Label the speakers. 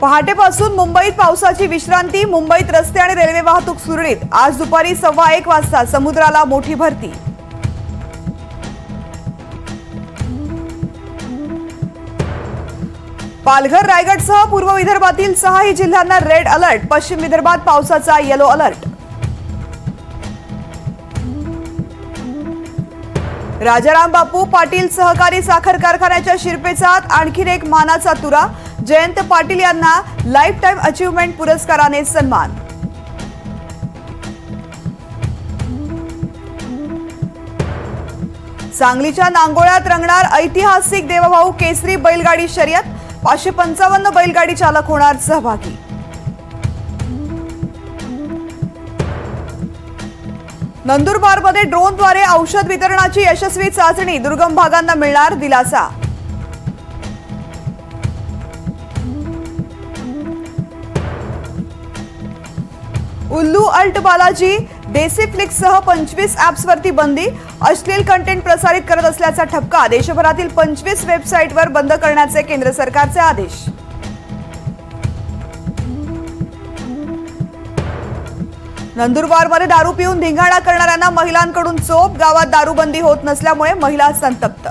Speaker 1: पहाटेपासून मुंबईत पावसाची विश्रांती मुंबईत रस्ते आणि रेल्वे वाहतूक सुरळीत. आज दुपारी सव्वा एक वाजता समुद्राला मोठी भरती. पालघर रायगडसह पूर्व विदर्भातील सहाही जिल्ह्यांना रेड अलर्ट. पश्चिम विदर्भात पावसाचा येलो अलर्ट राजाराम बापू पाटील सहकारी साखर कारखान्याच्या शिरपेचात आणखीन एक मानाचा तुरा. जयंत पाटील यांना लाईफ टाईम अचीवमेंट पुरस्काराने सन्मान. सांगलीच्या नांगोळ्यात रंगणार ऐतिहासिक देवभाऊ केसरी बैलगाडी शर्यत पाचशे पंचावन्न बैलगाडी चालक होणार सहभागी. नंदुरबारमध्ये ड्रोनद्वारे औषध वितरणाची यशस्वी चाचणी दुर्गम भागांना मिळणार दिलासा. उल्लू अल्ट बालाजी डेसीफ्लिक्ससह पंचवीस ॲप्सवरती बंदी. अश्लील कंटेंट प्रसारित करत असल्याचा ठपका. देशभरातील पंचवीस वेबसाईटवर बंद करण्याचे केंद्र सरकारचे आदेश. नंदुरबारमध्ये दारू पिऊन धिंगाणा करणाऱ्यांना महिलांकडून चोप. गावात दारूबंदी होत नसल्यामुळे महिला संतप्त.